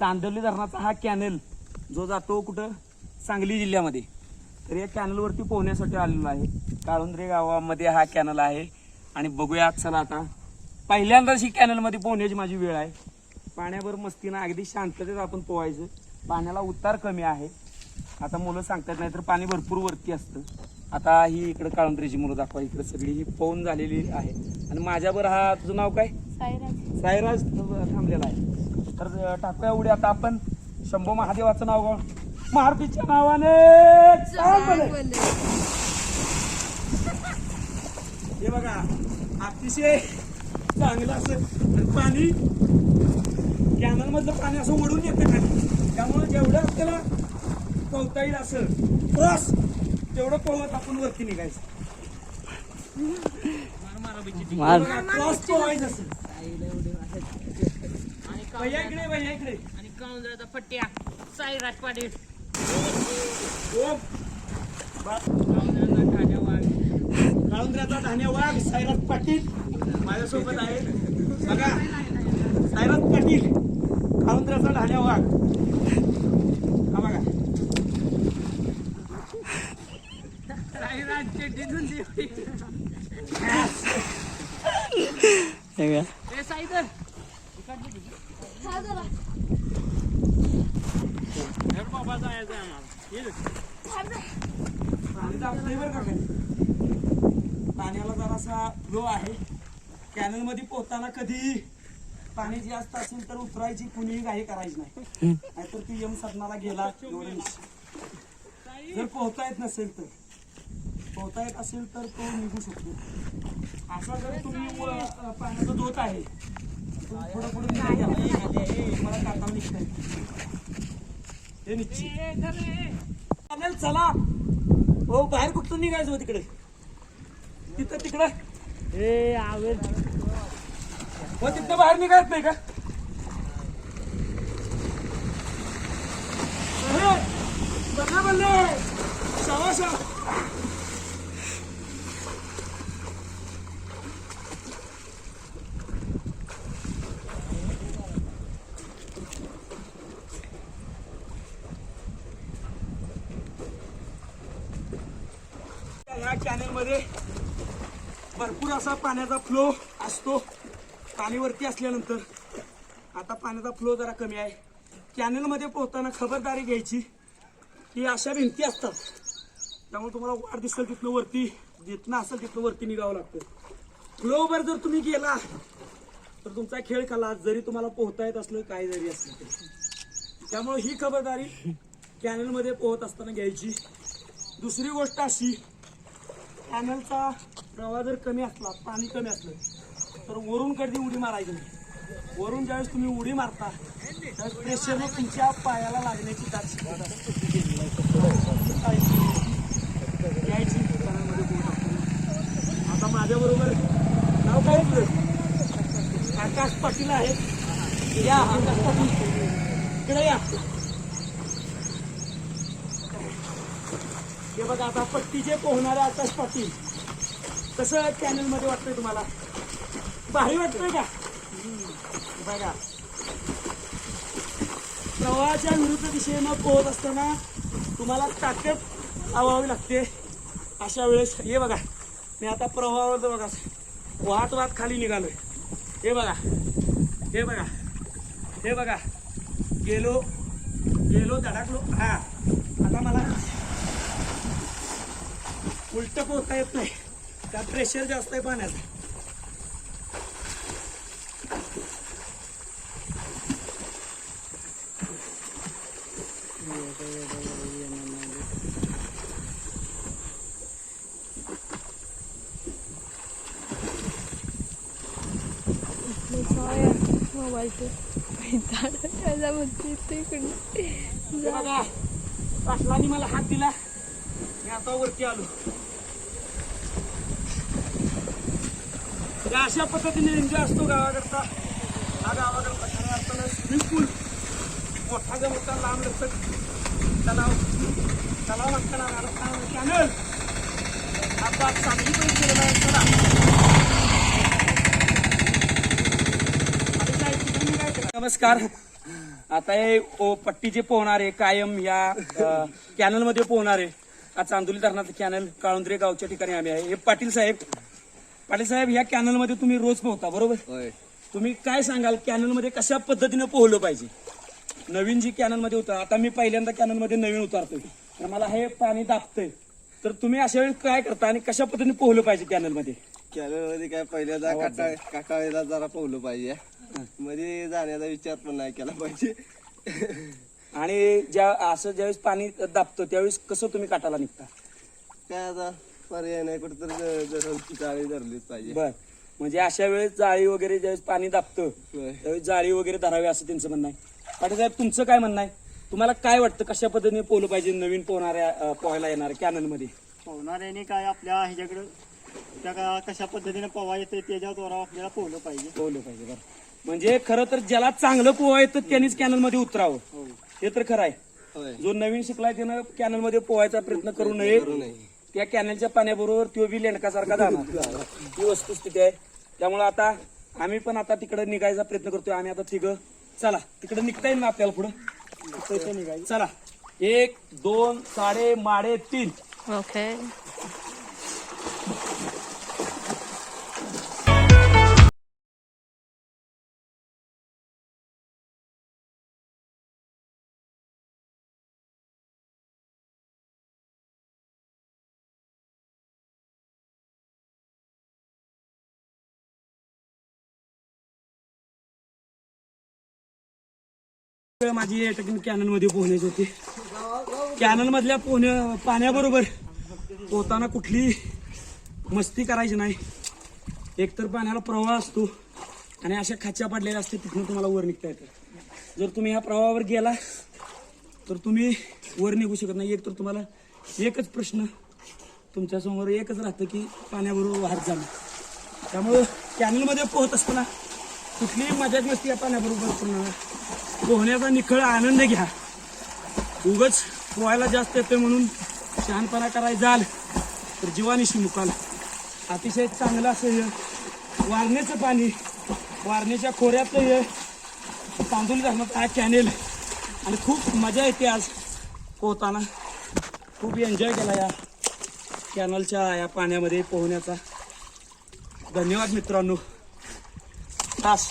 चांदवली धरणाचा हा कॅनल जो जातो कुठं? सांगली जिल्ह्यामध्ये. तर या कॅनलवरती पोहण्यासाठी आलेलो आहे. काळुंद्रे गावामध्ये हा कॅनल आहे. आणि बघूया चला आता. पहिल्यांदाच ही कॅनलमध्ये पोहण्याची माझी वेळ आहे. पाण्यावर मस्तीनं अगदी शांततेत आपण पोहायचं. पाण्याला उतार कमी आहे. आता मुलं सांगतात नाही तर पाणी भरपूर वरती असतं. आता ही इकडं काळुंद्रेची मुलं दाखवा. इकडं सगळी ही पोहून झालेली आहे. आणि माझ्यावर हा तुझं नाव काय? साईराज. साईराज थांबलेला आहे. तर टाकूया उडी आता आपण. शंभू महादेवाचं नाव गाऊन. मारुतीच्या नावाने हे बघा अतिशय चांगलं असं. पाणी कॅनल मधलं पाणी असं ओढून येतं खाली. त्यामुळे जेवढं आपल्याला पोहता येईल असं क्रॉस तेवढं पोहत आपण वरती निघायचं. क्रॉस पोहायचं असेल भैया इकडे भैया इकडे आणि काउंजराचा पट्ट्या साईराज पाटील ओम. काउंजराचा ठाण्या वाघ काळुंद्राचा धान्य वाघ साईराज पाटील. माझ्यासोबत आहे बघा. साईराज पाटील काळुंद्राचा धान्य वाघ. हा बघा. साईराज चेट्टी धुंदी हे ए साईदर बाबा जायचं आहे आम्हाला ये रे. पाणी दाबतंय बरं का खाली. पाण्याला जरासा फ्लो आहे कॅनलमध्ये पोहताना कधी पाणी जास्त असेल तर उतरायची कुणीही काही करायची नाही नाहीतर ती यम सदनाला गेला. जर पोहता येत नसेल तर पोहता येत असेल तर तो निघू शकतो असा जर तुम्ही पाण्याचा धोत आहे तुम्ही थोडं पुढे. तुम्हाला काढताना निघता येईल. हे निश्चित चला. हो बाहेर कुठं निघायचं हो तिकडे? तिथं तिकडं. ए आवेल. हो तिथं बाहेर निघायचं नाही का? बल्ले बल्ले शाबास. या चॅनेलमध्ये भरपूर असा पाण्याचा फ्लो असतो. पाणीवरती असल्यानंतर. आता पाण्याचा फ्लो जरा कमी आहे. कॅनलमध्ये पोहताना खबरदारी घ्यायची की अशा भिंती असतात. त्यामुळे तुम्हाला वाढ दिसेल तिथनं वरती जिथनं असेल तिथनं वरती निघावं लागतं. फ्लोवर जर तुम्ही गेला तर तुमचा खेळ कला जरी तुम्हाला पोहता येत असलं काय जरी असलं तरी. त्यामुळे ही खबरदारी कॅनलमध्ये पोहत असताना घ्यायची. दुसरी गोष्ट अशी कॅनलचा प्रवाह जर कमी असला पाणी कमी असलं तर वरून कधी उडी मारायची नाही. वरून ज्यावेळेस तुम्ही उडी मारता त्यावेळेस प्रेशरने तुमच्या पायाला लागण्याची दाट यायची आता माझ्याबरोबर नाव काय तुझं? आकाश पाटील आहेत. या आकाश पाटील. इकडे या. हे बघा आता पट्टीचे पोहणारे आकाश पाटील कसं चॅनलमध्ये वाटतंय तुम्हाला? भारी वाटतंय का? बघा. प्रवाहाच्या विरुद्ध दिशेनं पोहत असताना तुम्हाला ताकद लावावी लागते. अशा वेळेस हे बघा. मी आता प्रवाहावर बघा. वाहत वाहत खाली निघालोय. हे बघा. हे बघा. हे बघा. गेलो. गेलो धडकलो. हा. आता मला उलट पोहता येत नाही. त्या प्रेशर जास्त आहे पाण्याचा. ते मला हात दिला. मी आता वरती आलो. तर अशा पद्धतीने एन्जॉय असतो गावाकडचा हा गावाकडचा खऱ्या अर्थानं स्विमिंग पूल मोठा जो मोठा लांब लचक तलाव. तलाव लागताना कॅनल आता चांगली पण केलेला आहे चला. नमस्कार. आता हे ओ पट्टीचे पोहणारे कायम या कॅनलमध्ये पोहणार पोहणारे. हा चांदोली धरणाचं कॅनल काळुंद्रे गावच्या ठिकाणी आम्ही आहे. हे पाटील साहेब पाटील साहेब या कॅनलमध्ये तुम्ही रोज पोहता बरोबर? होय. तुम्ही काय सांगाल? कॅनलमध्ये कशा पद्धतीने पोहलं पाहिजे? नवीन जी कॅनलमध्ये उतर आता मी पहिल्यांदा कॅनलमध्ये नवीन उतरतोय. तर मला हे पाणी दाबतंय. तर तुम्ही अशा वेळी काय करता आणि कशा पद्धतीने पोहलं पाहिजे कॅनलमध्ये? कॅनलमध्ये काय पहिल्यांदा काटाळ काटाळीला जरा पोहलं पाहिजे. मध्ये जाण्याचा विचार पण नाही केला पाहिजे. आणि ज्या असं ज्यावेळेस पाणी दाबतं त्यावेळेस कसं तुम्ही काटाला निघता? काय आता? पर्याय नाही कुठेतरी जर जाळी धरलीच पाहिजे. बर. म्हणजे अशा वेळेस जाळी वगैरे ज्यावेळेस पाणी दाबतं. त्यावेळेस जाळी वगैरे धरावी असं त्यांचं म्हणणं आहे. पाटील साहेब तुमचं काय म्हणणं आहे? तुम्हाला काय वाटतं कशा पद्धतीने पोहलं पाहिजे नवीन पोहणाऱ्या पोहायला येणाऱ्या कॅनलमध्ये पोहणाऱ्याने काय आपल्या ह्याच्याकडं त्या का कशा पद्धतीने पोवा येते त्याच्यावर आपल्याला पोहलं पाहिजे. पोहलं पाहिजे बरं. म्हणजे खरं तर ज्याला चांगलं पोहा येतं त्यांनीच कॅनलमध्ये उतरावं. हे. तर खरं आहे. जो नवीन शिकलाय त्यानं कॅनलमध्ये पोहायचा प्रयत्न करू नये. त्या कॅनलच्या पाण्याबरोबर तो बी लेंडकासारखा जाणार. ही वस्तुस्थिती आहे. त्यामुळे आता आम्ही पण आता तिकडे निघायचा प्रयत्न करतोय. आम्ही आता तिघ. चला तिकडे निघता येईल ना आपल्याला पुढं? निघाय चला. एक दोन साडे माडे तीन. ओके माझी कॅनलमध्ये पोहण्याची होती. कॅनलमधल्या पोहण्या पाण्याबरोबर पोहताना कुठली मस्ती करायची नाही. एकतर पाण्याला प्रवाह असतो आणि अशा खाच्या पडलेल्या असते तिथून तुम्हाला वर निघता येतं. जर तुम्ही ह्या प्रवाहावर गेला तर तुम्ही वर निघू शकत नाही. एक तर तुम्हाला एकच प्रश्न तुमच्यासमोर एकच राहतं की पाण्याबरोबर वाहत जाणं. त्यामुळं कॅनलमध्ये पोहत असताना कुठलीही मजाच मस्ती या पाण्याबरोबर पूर्ण पोहण्याचा निखळ आनंद घ्या. उगच पोहायला जास्त येतोय म्हणून शहाणपणा करायला जाल तर जीवानिशी मुकाल. अतिशय चांगलं असं हे. वारण्याचं पाणी वारणेच्या खोऱ्यातलं हे. तांदूळ धरणात हा कॅनेल आणि खूप मजा येते आज पोहताना. खूप एन्जॉय केला या कॅनलच्या या पाण्यामध्ये पोहण्याचा. धन्यवाद मित्रांनो. तास.